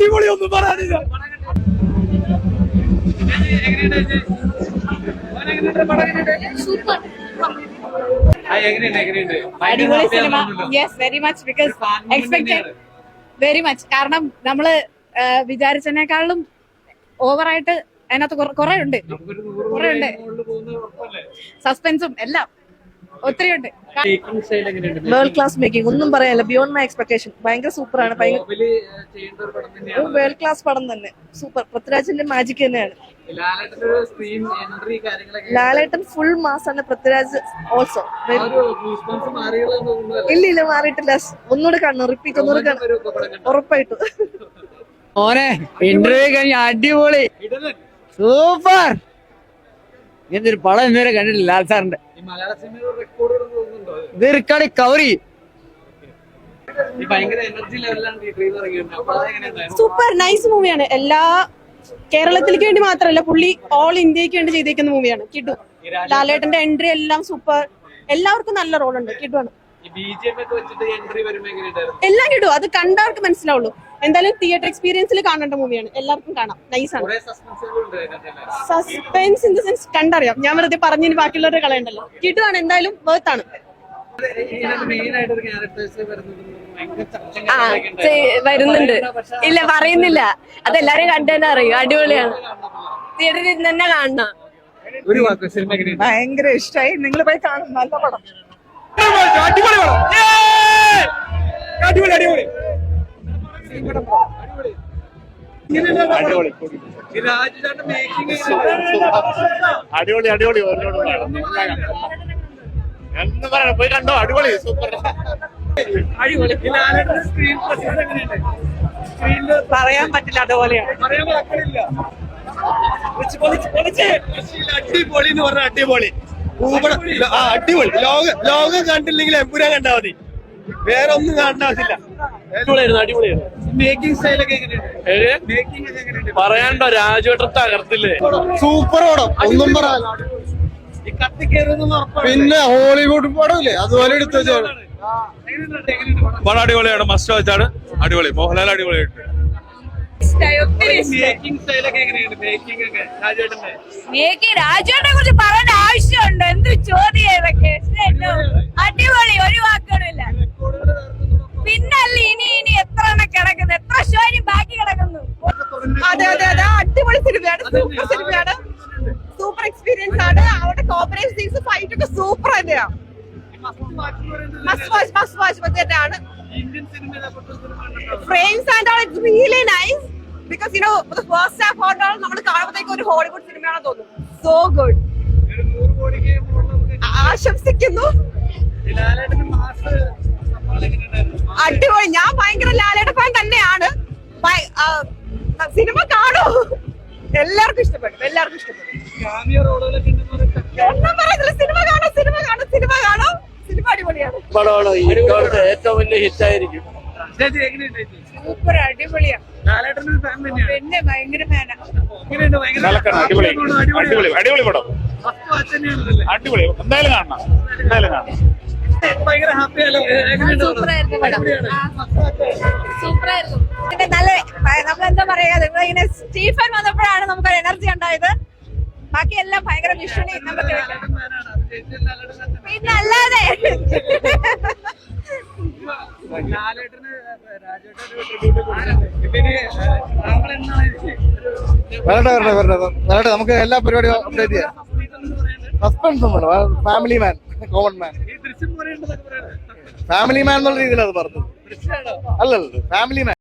അടിപൊളി ഒന്നും പറയാനില്ല അടിപൊളി cinema yes very much because expected very much കാരണം നമ്മൾ വിചാരിച്ചതിനേക്കാളും ഓവറായിട്ട് അതിനകത്ത് കൊറേ കുറെ ഉണ്ട്. കുറെ ഉണ്ട്. സസ്പെൻസും എല്ലാം. ഒത്തിരി ഉണ്ട് വേൾഡ് ക്ലാസ് മേക്കിംഗ് ഒന്നും പറയാനില്ല. ബിയോണ്ട് മൈ എക്സ്പെക്ടേഷൻ ഭയങ്കര സൂപ്പറാണ് വേൾഡ് ക്ലാസ് പടം തന്നെ. സൂപ്പർ പൃഥ്വിരാജിന്റെ മാജിക് തന്നെയാണ്. സ്ക്രീൻ എൻട്രി കാര്യങ്ങളൊക്കെ ലാലേട്ടൻ ഫുൾ മാസ് ആണ്. പൃഥ്വിരാജ് ഓൾസോ ഇല്ല. ഇല്ല മാറിയിട്ടില്ല. ഒന്നുകൂടെ കാണണം. റിപ്പീറ്റ് ഒന്നുകൂടെ കാണണം. ഉറപ്പായിട്ടും. മോനെ ഇന്റർവ്യൂ കഴിഞ്ഞ അടിപൊളി. സൂപ്പർ ഇങ്ങനത്തെ ഒരു പടം ഇന്നുവരെ കണ്ടിട്ടില്ല ലാൽ സാറിന്റെ. ഈ മലയാള സിനിമയുടെ റെക്കോർഡ് തോന്നുന്നുണ്ടോ ഇത് റിക്കാർഡ് അതെങ്ങനെയുണ്ടായിരുന്നു സൂപ്പർ നൈസ് മൂവിയാണ് എല്ലാ കേരളത്തിലേക്ക് വേണ്ടി മാത്രമല്ല പുള്ളി ഓൾ ഇന്ത്യയ്ക്ക് വേണ്ടി ചെയ്തേക്കുന്ന മൂവിയാണ് കിഡു. ലാലേട്ടന്റെ എൻട്രി എല്ലാം സൂപ്പർ എല്ലാവർക്കും നല്ല റോളുണ്ട് കിഡു ആണ്. എല്ലാം കിട്ടും അത് കണ്ടവർക്ക് മനസ്സിലാവുള്ളൂ. എന്തായാലും തിയേറ്റർ എക്സ്പീരിയൻസിൽ കാണേണ്ട മൂവിയാണ് എല്ലാവർക്കും കാണാം. നൈസ് ആണ്. കുറെ സസ്പെൻസുകൾ ഉണ്ട് സസ്പെൻസ് ഇൻ ദ സെൻസ് കണ്ടറിയാം. ഞാൻ വെറുതെ പറഞ്ഞിന് ബാക്കിയുള്ളവരുടെ കളയണ്ടല്ലോ. കിട്ടുവാണ് എന്തായാലും വേർത്ത് ആണ്. ഇതിനകത്ത് മെയിൻ ആയിട്ട് ക്യാരക്ടേഴ്സ് വരുന്നത് ഭയങ്കര ചർച്ചയും ആ. വരുന്നുണ്ട്. ഇല്ല പറയുന്നില്ല. അതെല്ലാരും കണ്ടു അറിയും. അടിപൊളിയാണ്. തിയേറ്ററിൽ ഇരുന്ന് തന്നെ കാണണം. ഒരു വാക്ക് സിനിമ എങ്ങനെയുണ്ട്? ഭയങ്കര ഇഷ്ടമായി നിങ്ങൾ പോയി കാണും. നല്ല പടം. അടിപൊളി ഏയ്! അടിപൊളി അടിപൊളി. അടിപൊളി. അടിപൊളി അടിപൊളി. എന്ന് പറയണം. പോയി കണ്ടോ? അടിപൊളി. സൂപ്പർ. അടിപൊളി. സ്ക്രീൻ സ്ക്രീനിൽ പറയാൻ പറ്റില്ല അതുപോലെയാണ് പറയാൻ. അടിപൊളി എന്ന് പറഞ്ഞ അടിപൊളി. ആ അടിപൊളി. ലോകം ലോകം കണ്ടില്ലെങ്കിൽ എമ്പുരാൻ കണ്ടാ മതി. വേറെ ഒന്നും കാണേണ്ട ആവശ്യമില്ല അടിപൊളിയായിരുന്നു അടിപൊളിയായിരുന്നു. മേക്കിംഗ് സ്റ്റൈലൊക്കെ മേക്കിംഗ് പറയാണ്ടോ രാജുവേട്ടൻ തകർത്തില്ലേ സൂപ്പർ പടം. ഒന്നും പറയാ പിന്നെ ഹോളിവുഡ് പടമില്ലേ? അതുപോലെ എടുത്തു വെച്ചാണ്? പടം? അടിപൊളിയാണ്. മസ്റ്റ് വെച്ചാണ് അടിപൊളി. മോഹൻലാൽ അടിപൊളിയായിട്ട് മേക്കിംഗ് രാജുവിനെ കുറിച്ച് പറയേണ്ട ആവശ്യമുണ്ട്? എന്ത് ചോദ്യം ഇതൊക്കെ? അടിപൊളി ഒരു വാക്കുകളില്ല പിന്നല്ല ഇനി ഇനി എത്ര എണ്ണം കിടക്കുന്നു? എത്ര ഷോ ഇനി ബാക്കി കിടക്കുന്നു? അതെ അതെ അതെ. അടിപൊളി സിനിമയാണ്. സൂപ്പർ സിനിമയാണ്. സൂപ്പർ എക്സ്പീരിയൻസ് ആണ്. അവിടെ കോപ്പറേറ്റ് സീൻസ് ഫൈറ്റ് ഒക്കെ സൂപ്പർ തന്നെയാണ് must must watch cinema frames and all it's really nice because you know first half on നമ്മൾ കാണുമ്പോഴത്തേക്ക് ഒരു ഹോളിവുഡ് സിനിമയാണെന്ന് തോന്നുന്നു സോ ഗുഡ് ആശംസിക്കുന്നു. അടിപൊളി. ഞാൻ ഭയങ്കര ലാലയുടെ ഫാൻ തന്നെയാണ്. സിനിമ കാണൂ. എല്ലാവർക്കും ഇഷ്ടപ്പെടും എല്ലാവർക്കും ഇഷ്ടപ്പെടും. കാമിയ പറയുന്നില്ല ഉണ്ടെന്ന് പറഞ്ഞിട്ട് ഒന്നും പറയത്തില്ല. സിനിമ കാണോ സിനിമ കാണോ സിനിമ കാണൂ. പടമാണ്. ഇക്കാലത്തെ ഏറ്റവും വലിയ ഹിറ്റ് ആയിരിക്കും ചേച്ചി എങ്ങനെയുണ്ട് സൂപ്പർ അടിപൊളിയാ ലാലേട്ടന്റെ ഫാൻ തന്നെയാണ്. പിന്നെ ഭയങ്കര അടിപൊളി. അടിപൊളി. അടിപൊളി പടം. അടിപൊളി. എന്തായാലും കാണണം. എന്തായാലും കാണണം. ഭയങ്കര ഹാപ്പി അല്ലേ? എങ്ങനെയുണ്ട് സൂപ്പറായിരുന്നു. അടിപൊളിയാണ്. നല്ല നമ്മളെന്താ പറയാ ഇങ്ങനെ സ്റ്റീഫൻ വന്നപ്പോഴാണ് നമുക്കൊരു എനർജി ഉണ്ടായത്. ബാക്കി എല്ലാം ഭയങ്കര വിഷുണി നമുക്ക്. പിന്നെ അല്ലാതെ വരട്ടെ വരട്ടെ വരട്ടെ വരട്ടെ. നമുക്ക് എല്ലാ പരിപാടിയും അപ്ഡേറ്റ് ചെയ്യാം. സസ്പെൻസ് ഒന്നും family man common man family man എന്നുള്ള രീതിയിലാണ് അത് പറഞ്ഞത് അല്ലല്ലോ ഫാമിലി മാൻ